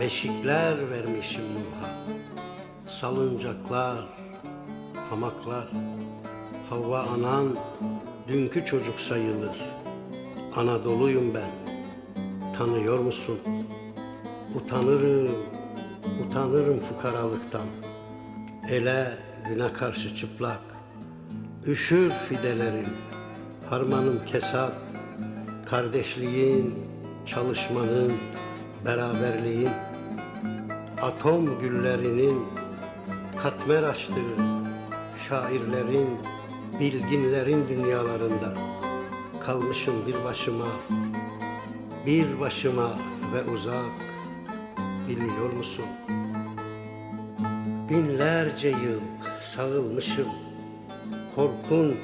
beşikler vermişim Nuh'a. Salıncaklar, hamaklar. Havva anan dünkü çocuk sayılır. Anadolu'yum ben. Tanıyor musun? Utanırım, utanırım fukaralıktan. Ele güne karşı çıplak. Üşür fidelerim, harmanım kesap. Kardeşliğin, çalışmanın, beraberliğin. Atom güllerinin katmer açtığı şairlerin, bilginlerin dünyalarında kalmışım bir başıma, bir başıma ve uzak biliyor musun? Binlerce yıl sağılmışım, korkunç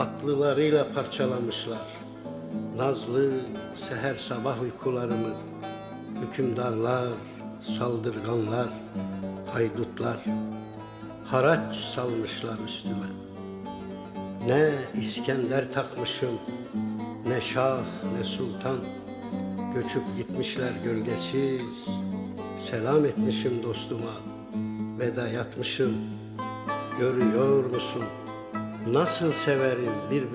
aklılarıyla parçalamışlar. Nazlı seher sabah uykularımı, hükümdarlar, saldırganlar, haydutlar, haraç salmışlar üstüme. Ne İskender takmışım, ne şah ne sultan, göçüp gitmişler gölgesiz, selam etmişim dostuma, veda yatmışım, görüyor musun? Nasıl severim bir